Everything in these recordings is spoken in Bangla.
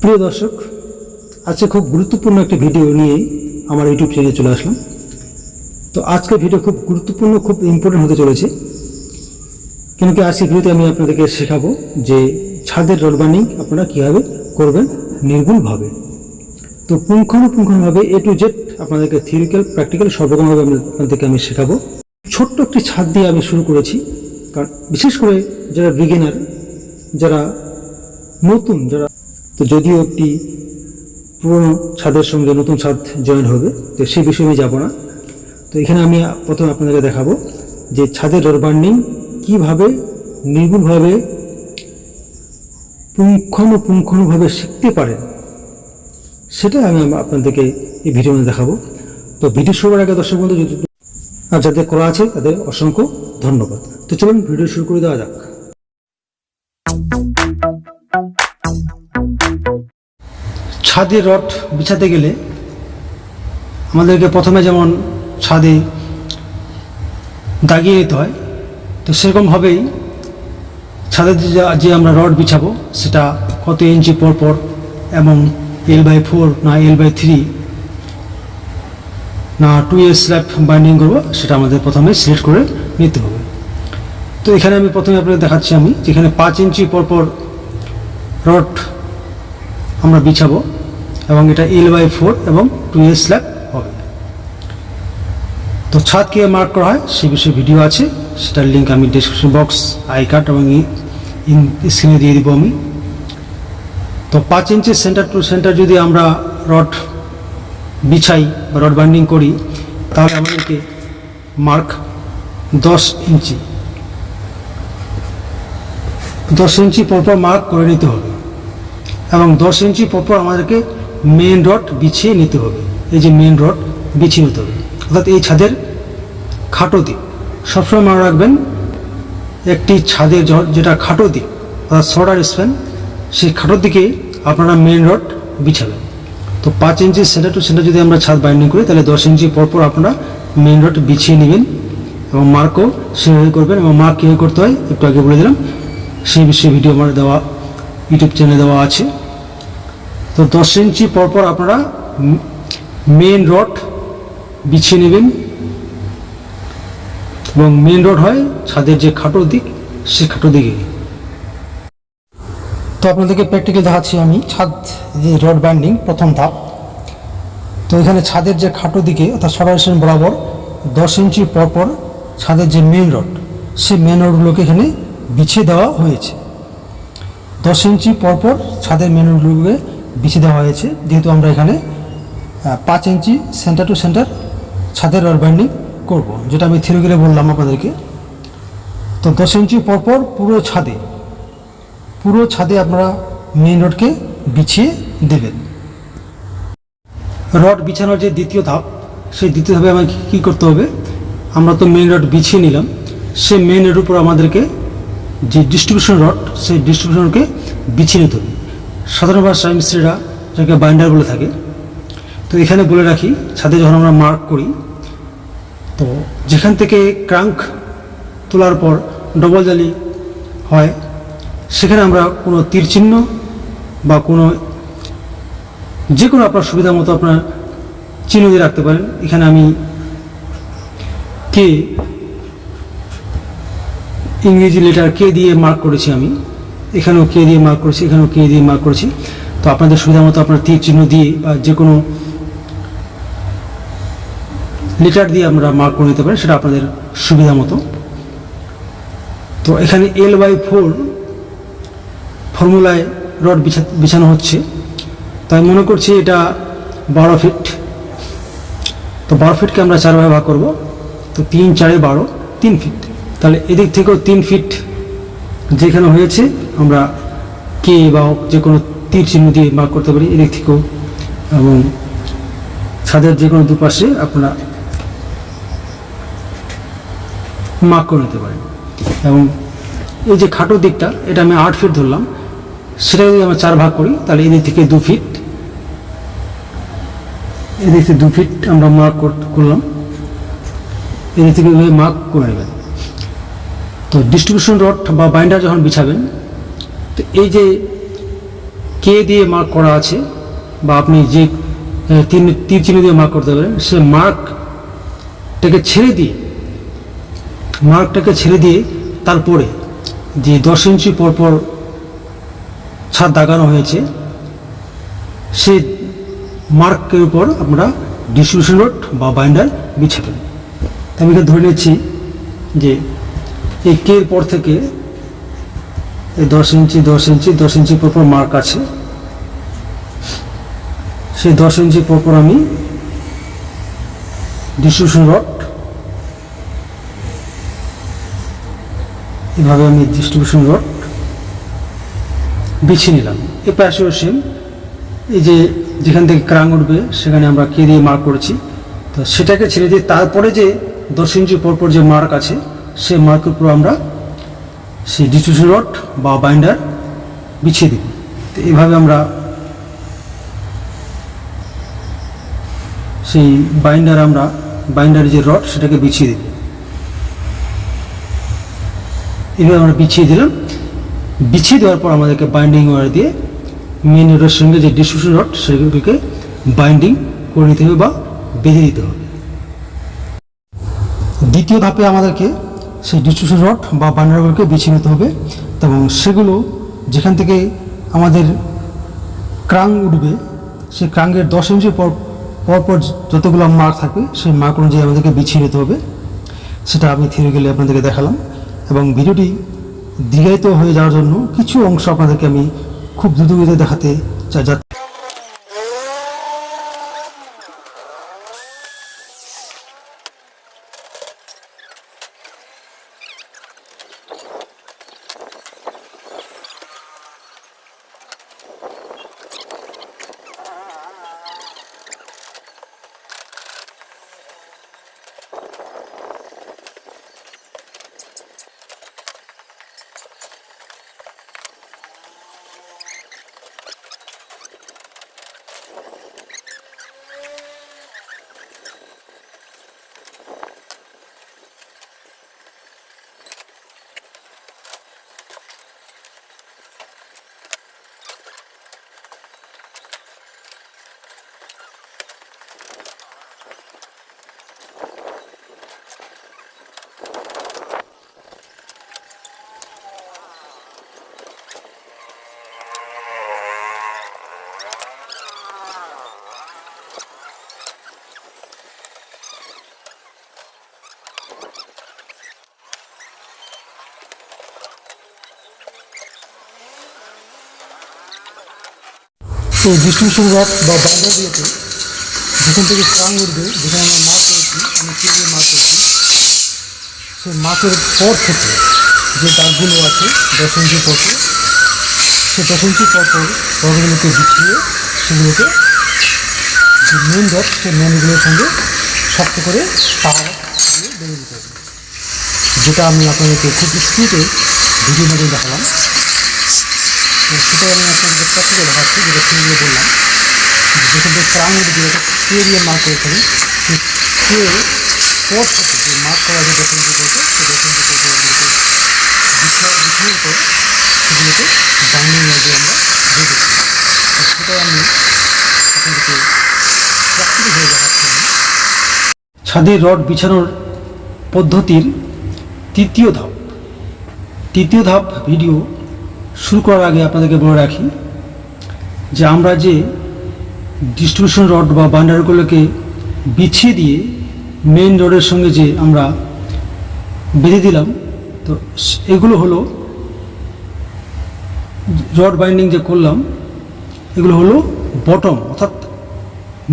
প্রিয় দর্শক, আজকে খুব গুরুত্বপূর্ণ একটি ভিডিও নিয়ে আমার ইউটিউব চ্যানেলে চলে আসলাম। তো আজকের ভিডিও খুব গুরুত্বপূর্ণ, খুব ইম্পর্টেন্ট হতে চলেছে। কেন কি আজকে ভিডিওতে আমি আপনাদেরকে শেখাবো যে ছাদের রড বার্নিং আপনারা কীভাবে করবেন নির্ভুলভাবে তো পুঙ্খানুপুঙ্খানুভাবে এ টু জেড আপনাদেরকে থিওরিক্যাল প্র্যাকটিক্যাল সব রকমভাবে আমি- আপনাদেরকে আমি শেখাবো। ছোট্ট একটি ছাদ দিয়ে আমি শুরু করেছি, কারণ বিশেষ করে যারা বিগিনার যারা নতুন, যারা তো যদিও একটি পুরনো ছাদের সঙ্গে নতুন ছাদ জয়েন হবে, তো সেই বিষয়ে আমি যাব না। তো এখানে আমি প্রথমে আপনাদেরকে দেখাবো যে ছাদের রড বার্নিং কীভাবে নির্ভুলভাবে পুঙ্খানুপুঙ্খানুভাবে শিখতে পারেন সেটা আমি আপনাদেরকে এই ভিডিওর মধ্যে দেখাবো। তো ভিডিও শুরুর আগে দর্শক বন্ধু, যদি আর যাদের করা আছে, তাদের অসংখ্য ধন্যবাদ। তো চলুন, ভিডিও শুরু করে দেওয়া যাক। ছাদে রড বিছাতে গেলে আমাদেরকে প্রথমে যেমন ছাদে দাগিয়ে নিতে হয়, তো সেরকমভাবেই ছাদে যে- আমরা রড বিছাবো সেটা কত ইঞ্চি পর পর এবং এল বাই ফোর না এল বাই থ্রি না টু এর স্ল্যাব বাইন্ডিং করব, সেটা আমাদের প্রথমে সিলেক্ট করে নিতে হবে। তো এখানে আমি প্রথমে আপনাকে দেখাচ্ছি আমি যেখানে পাঁচ ইঞ্চি পর পর রড আমরা বিছাবো। এবং এটা এল বাই ফোর এবং টু এর স্ল্যাব হবে। তো ছাদ কীভাবে মার্ক করা হয়? সে বিষয়ে ভিডিও আছে। সেটার লিঙ্ক আমি ডিসক্রিপশন বক্স আই কার্ড এবং স্ক্রিনে দিয়ে দিব আমি। তো পাঁচ ইঞ্চি সেন্টার টু সেন্টার যদি আমরা রড বিছাই বা রড বাইন্ডিং করি, তাহলে আমাদেরকে মার্ক দশ ইঞ্চি। দশ ইঞ্চি পরপর মার্ক করে নিতে হবে। এবং দশ ইঞ্চি পরপর আমাদেরকে মেন রড বিছিয়ে নিতে হবে। এই যে মেন রড বিছিয়ে নিতে হবে। অর্থাৎ এই ছাদের খাটো দিক সবসময় মনে রাখবেন, একটি ছাদের যেটা খাটো দিক অর্থাৎ শর্টার স্প্যান সেই খাটোর দিকে আপনারা মেন রড বিছাবেন। তো পাঁচ ইঞ্চি সেন্টার টু সেন্টার যদি আমরা ছাদ বাইন্ডিং করি, তাহলে দশ ইঞ্চি পরপর আপনারা মেন রড বিছিয়ে নেবেন এবং মার্কও সেভাবে করবেন এবং মার্ক কীভাবে করতে হয়, একটু আগে বলে দিলাম। সেই বিষয়ে ভিডিও আমার দেওয়া ইউটিউব চ্যানেলে দেওয়া আছে। তো দশ ইঞ্চি পরপর আপনারা মেন রড বিছিয়ে নেবেন। এবং মেন রোড হয় ছাদের যে খাটো দিক সে খাটো দিকে। তো আপনাদেরকে প্র্যাকটিক্যাল দেখাচ্ছি আমি ছাদ যে রড ব্যান্ডিং প্রথম ধাপ। তো এখানে ছাদের যে খাটো দিকে, অর্থাৎ সরাসরি বরাবর, দশ ইঞ্চি পরপর ছাদের যে মেন রড সে মেন রডগুলোকে এখানে বিছিয়ে দেওয়া হয়েছে। দশ ইঞ্চি পরপর ছাদের মেন রডগুলোকে বিছিয়ে দেওয়া হয়েছে। যেহেতু আমরা এখানে পাঁচ ইঞ্চি সেন্টার টু সেন্টার ছাদের রড বাইন্ডিং করব, যেটা আমি থিরোগিরে বললাম আপনাদেরকে। তো দশ ইঞ্চি পরপর পুরো ছাদে পুরো ছাদে আপনারা মেন রডকে বিছিয়ে দেবেন। রড বিছানোর যে দ্বিতীয় ধাপ, সেই দ্বিতীয় ধাপে আমাকে কী করতে হবে? আমরা তো মেন রড বিছিয়ে নিলাম। সেই মেন রডের উপর আমাদেরকে যে ডিস্ট্রিবিউশন রড সেই ডিস্ট্রিবিউশন বিছিয়ে নিতে হবে। সাধারণ ভাষায় মিস্ত্রিরা যাকে বাইন্ডার বলে থাকে, তো এখানে বলে রাখি, ছাদে যখন আমরা মার্ক করি, তো যেখান থেকে ক্রাঙ্ক তোলার পর ডবল জালি হয়, সেখানে আমরা কোনো তীর চিহ্ন বা কোনো যে কোনো আপনার সুবিধা মতো আপনার চিহ্ন দিয়ে রাখতে পারেন। এখানে আমি কে, ইংরেজি লেটার কে দিয়ে মার্ক করেছি আমি। এখানেও কে দিয়ে মার্ক করেছি, এখানেও কে দিয়ে মার্ক করেছি। তো আপনাদের সুবিধা মতো আপনার তীর চিহ্ন দিয়ে বা যে কোনো লিটার দিয়ে আমরা মার্ক করে নিতে পারি, সেটা আপনাদের সুবিধা মতো। তো এখানে এল বাই ফোর ফর্মুলায় রড বিছা, বিছানো হচ্ছে। তাই মনে করছি এটা বারো ফিট তো বারো ফিটকে আমরা চার ভাগে ভাগ করব। তো তিন চারে বারো, তিন ফিট তাহলে এদিক থেকেও তিন ফিট যেখানে হয়েছে, আমরা কে বা যে কোনো তীর চিহ্ন দিয়ে মার্ক করতে পারি, এদিক থেকেও। এবং ছাদের যে কোনো দুপাশে আপনারা মার্ক করে নিতে পারেন। এবং এই যে খাটো দিকটা, এটা আমি আট ফিট ধরলাম, সেটা যদি আমরা চার ভাগ করি, তাহলে এদিক থেকে দু ফিট এদিক থেকে দু ফিট আমরা মার্ক করলাম। এদিক থেকে মার্ক করে নেবেন। তো ডিস্ট্রিবিউশন রড বা বাইন্ডার যখন বিছাবেন, তো এই যে কে দিয়ে মার্ক করা আছে, বা আপনি যে তিন, তীর চিহ্ন দিয়ে মার্ক করতে পারেন, সে মার্কটাকে ছেড়ে দিয়ে মার্কটাকে ছেড়ে দিয়ে তারপরে যে দশ ইঞ্চি পরপর ছাদ দাগানো হয়েছে, সে মার্কের উপর আমরা ডিস্ট্রিবিউশন রড বা বাইন্ডার বিছাবেন। আমি এখানে ধরে নিচ্ছি যে এই কের পর থেকে এই দশ ইঞ্চি দশ ইঞ্চি দশ ইঞ্চি পরপর মার্ক আছে। সেই দশ ইঞ্চি পরপর আমি ডিস্ট্রিবিউশন রড এভাবে আমি ডিস্ট্রিবিউশন রড বিছিয়ে নিলাম। এ পাশেও সেম এই যে যেখান থেকে ক্রাং উঠবে, সেখানে আমরা কে দিয়ে মার্ক করেছি। তো সেটাকে ছেড়ে দিয়ে তারপরে যে দশ ইঞ্চি পরপর যে মার্ক আছে সেই মার্কের উপর আমরা সেই ডিস্ট্রিবিউশন রড বা বাইন্ডার বিছিয়ে দিব। তো এইভাবে আমরা সেই বাইন্ডার আমরা বাইন্ডারের যে রড সেটাকে বিছিয়ে দিব। এভাবে আমরা বিছিয়ে দিলাম। বিছিয়ে দেওয়ার পর আমাদেরকে বাইন্ডিং ওয়ার দিয়ে মেন রোডের সঙ্গে যে ডিস্ট্রিবিউশন রড সেগুলোকে বাইন্ডিং করে নিতে হবে বা বেঁধে দিতে হবে। দ্বিতীয় ধাপে আমাদেরকে সেই ডিস্ট্রিবিউশন রড বা বাইন্ডারগুলোকে বিছিয়ে নিতে হবে এবং সেগুলো যেখান থেকে আমাদের ক্রাং উঠবে সেই ক্রাঙ্গের দশ ইঞ্চি পর পরপর যতগুলো মার্ক থাকবে, সেই মার্ক অনুযায়ী আমাদেরকে বিছিয়ে নিতে হবে। সেটা আমি থিরে গেলে আপনাদেরকে দেখালাম এবং ভিডিওটি দীর্ঘায়িত হয়ে যাওয়ার জন্য কিছু অংশ আপনাদেরকে আমি খুব দ্রুত দেখাতে চাই এই ডিস্ট্রিবিউশন রড বা বাইন্ডার দিয়েতে যেখান থেকে ক্রাং উঠবে, যেখানে আমরা মার্ক করেছি আমি কে দিয়ে মার্ক করেছি সেই মার্কের পর থেকে যে দাগগুলো আছে, দশ ইঞ্চি পরপর সেই দশ ইঞ্চি পরপর রডগুলোকে বিছিয়ে সেগুলোকে যে মেন রড সেই মেনগুলোর সঙ্গে শক্ত করে পাহাড় দিয়ে বেঁধে দিতে হবে। যেটা আমি আপনাদেরকে খুব স্পিডে ভিডিও মধ্যে দেখালাম। সেটাই আমি আপনাদের প্র্যাকটিক্যাল দেখাচ্ছি যেটা বললাম যেখান থেকে দিয়ে কে দিয়ে মার্ক করে সেই কে থেকে যে মার্ক করা যে ইঞ্চি করছে সেই ইঞ্চি করতে ওগুলোকে বিছানোর পর সেগুলোকে বাইন্ডিং দিয়ে আমরা দিয়ে দিচ্ছি। আমি আপনাদেরকে প্র্যাকটিক্যাল হয়ে দেখাচ্ছি আমি। ছাদে রড বিছানোর পদ্ধতির তৃতীয় ধাপ। তৃতীয় ধাপ ভিডিও শুরু করার আগে আপনাদেরকে বলে রাখি যে আমরা যে ডিস্ট্রিবিউশন রড বা বান্ডারগুলোকে বিছিয়ে দিয়ে মেন রোডের সঙ্গে যে আমরা বেঁধে দিলাম, তো এগুলো হলো রড বাইন্ডিং যে করলাম, এগুলো হলো বটম অর্থাৎ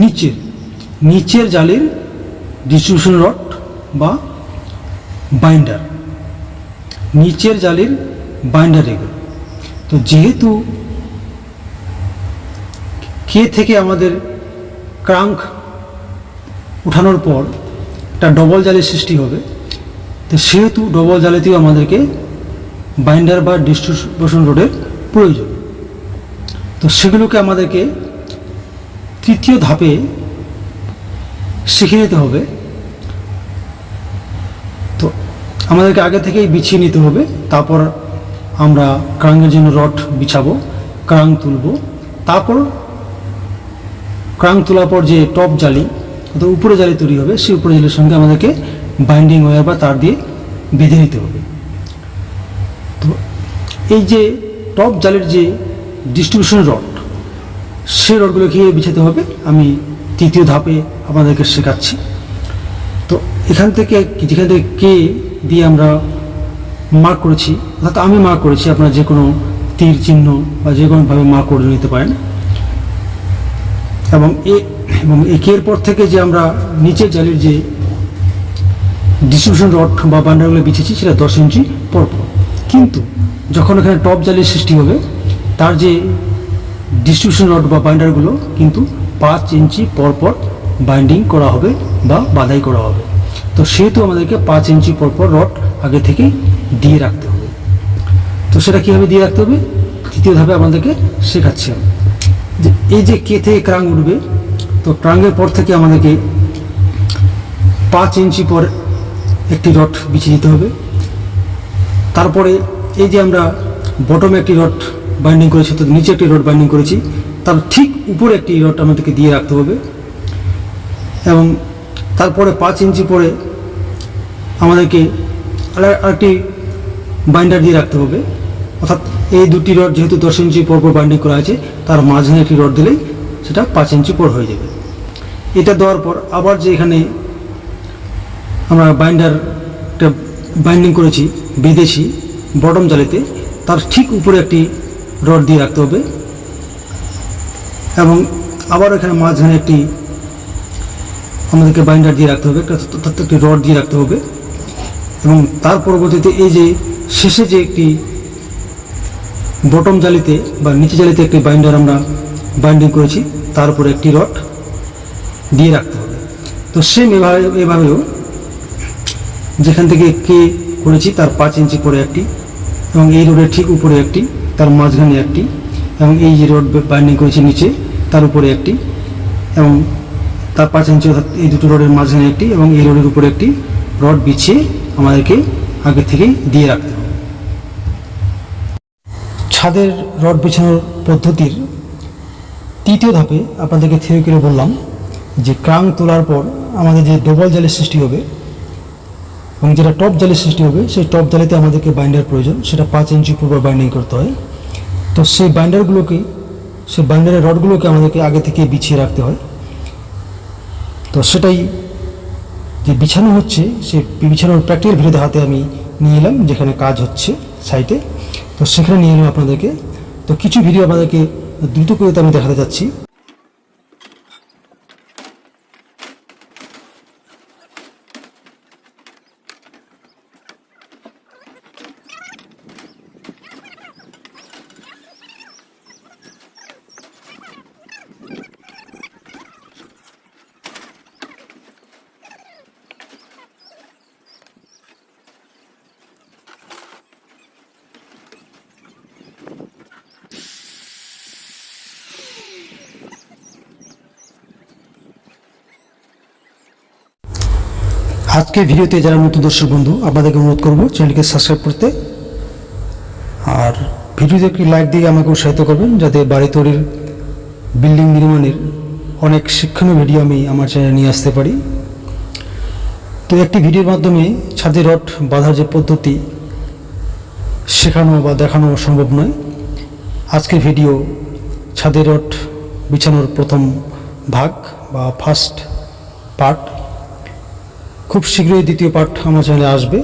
নিচের নিচের জালের ডিস্ট্রিবিউশন রড বা বাইন্ডার নিচের জালের বাইন্ডার এগুলো। তো যেহেতু কে থেকে আমাদের ক্রাঙ্ক উঠানোর পর একটা ডবল জালের সৃষ্টি হবে, তো সেহেতু ডবল জালেতেও আমাদেরকে বাইন্ডার বা ডিস্ট্রিবিউশন রোডের প্রয়োজন। তো সেগুলোকে আমাদেরকে তৃতীয় ধাপে শিখে নিতে হবে। তো আমাদেরকে আগে থেকেই বিছিয়ে নিতে হবে, তারপর আমরা ক্রাঙ্গের জন্য রড বিছাবো, ক্রাং তুলবো। তারপর ক্রাং তোলার পর যে টপ জালি, অর্থাৎ উপরে জালি তৈরি হবে, সেই উপরে জালির সঙ্গে আমাদেরকে বাইন্ডিং ওয়্যার বা তার দিয়ে বেঁধে নিতে হবে। তো এই যে টপ জালির যে ডিস্ট্রিবিউশন রড সে রডগুলো কীভাবে বিছাতে হবে? আমি তৃতীয় ধাপে আপনাদেরকে শেখাচ্ছি। তো এখান থেকে যেখান থেকে কে দিয়ে আমরা মার্ক করেছি। অর্থাৎ আমি মার্ক করেছি, আপনারা যে কোনো তীর চিহ্ন বা যে কোনোভাবে মার্ক করে নিতে পারেন। এবং এ, এবং একের পর থেকে যে আমরা নিচের জালির যে ডিস্ট্রিবিউশন রড বা বান্ডারগুলো বিছেছি, সেটা দশ ইঞ্চি পর পর। কিন্তু যখন এখানে টপ জালির সৃষ্টি হবে, তার যে ডিস্ট্রিবিউশন রড বা বাইন্ডারগুলো কিন্তু পাঁচ ইঞ্চি পর পর বাইন্ডিং করা হবে বা বাধাই করা হবে। তো সেহেতু আমাদেরকে পাঁচ ইঞ্চি পর পর রড আগে থেকে দিয়ে রাখতে হবে। তো সেটা কীভাবে দিয়ে রাখতে হবে? তৃতীয় ধাপে আমাদেরকে শেখাচ্ছি যে এই যে কে থেকে ক্রাং উঠবে, তো ক্রাঙ্গের পর থেকে আমাদেরকে পাঁচ ইঞ্চি পর একটি রড বিছিয়ে দিতে হবে। তারপরে এই যে আমরা বটমে একটি রড বাইন্ডিং করেছি তো নিচে একটি রড বাইন্ডিং করেছি, তার ঠিক উপরে একটি রড আমাদেরকে দিয়ে রাখতে হবে। এবং তারপরে পাঁচ ইঞ্চি পরে আমাদেরকে আর- আরেকটি বাইন্ডার দিয়ে রাখতে হবে। অর্থাৎ এই দুটি রড যেহেতু দশ ইঞ্চি পর পর বাইন্ডিং করা আছে, তার মাঝখানে একটি রড দিলেই সেটা পাঁচ ইঞ্চি পর হয়ে যাবে। এটা দেওয়ার পর আবার যে এখানে আমরা বাইন্ডারটা বাইন্ডিং করেছি বেঁধেছি বটম জালিতে, তার ঠিক উপরে একটি রড দিয়ে রাখতে হবে। এবং আবার এখানে মাঝখানে একটি আমাদেরকে বাইন্ডার দিয়ে রাখতে হবে, একটা- একটি রড দিয়ে রাখতে হবে। এবং তার পরবর্তীতে এই যে শেষে যে একটি বটম জালিতে বা নিচে জালিতে একটি বাইন্ডার আমরা বাইন্ডিং করেছি, তার উপরে একটি রড দিয়ে রাখতে হবে। তো সেম এভাবে, এভাবেও যেখান থেকে কে করেছি, তার পাঁচ ইঞ্চি পরে একটি এবং এই রোডের ঠিক উপরে একটি, তার মাঝখানে একটি এবং এই যে রোড বাইন্ডিং করেছি নিচে, তার উপরে একটি এবং তার পাঁচ ইঞ্চি অর্থাৎ এই দুটো রোডের মাঝখানে একটি এবং এই রোডের উপরে একটি রড বিছিয়ে আমাদেরকে আগে থেকেই দিয়ে রাখতে ছাদের রড বিছানোর পদ্ধতির তৃতীয় ধাপে আপনাদেরকে থেরে করে বললাম যে ক্রাং তোলার পর আমাদের যে ডবল জালের সৃষ্টি হবে এবং যেটা টপ জালের সৃষ্টি হবে, সেই টপ জালিতে আমাদেরকে বাইন্ডার প্রয়োজন। সেটা পাঁচ ইঞ্চি পূর্ব বাইন্ডিং করতে হয়। তো সেই বাইন্ডারগুলোকে সেই বাইন্ডারের রডগুলোকে আমাদেরকে আগে থেকে বিছিয়ে রাখতে হয়। তো সেটাই যে বিছানো হচ্ছে সে বিছানোর প্র্যাকটিক্যাল ভিডিওতে হাতে আমি নিয়ে এলাম, যেখানে কাজ হচ্ছে সাইটে তো সেখানে নিয়ে এলাম আপনাদেরকে। তো কিছু ভিডিও আপনাদেরকে দ্রুত করে আমি দেখাতে যাচ্ছি। আজকে ভিডিওতে যারা নতুন দর্শক বন্ধু, আপনাদেরকে অনুরোধ করব চ্যানেলকে সাবস্ক্রাইব করতে। আর ভিডিওতে একটি লাইক দিয়ে আমাকে উৎসাহিত করবেন, যাতে বাড়ি তৈরির বিল্ডিং নির্মাণের অনেক শিক্ষণীয় ভিডিও আমি আমার চ্যানেলে নিয়ে আসতে পারি। তো একটি ভিডিওর মাধ্যমে ছাদে রড বাঁধার যে পদ্ধতি, শেখানো বা দেখানো সম্ভব নয়। আজকের ভিডিও ছাদে রড বিছানোর প্রথম ভাগ বা ফার্স্ট পার্ট খুব শীঘ্রই দ্বিতীয় পাঠ আমার চ্যানেলে আসবে।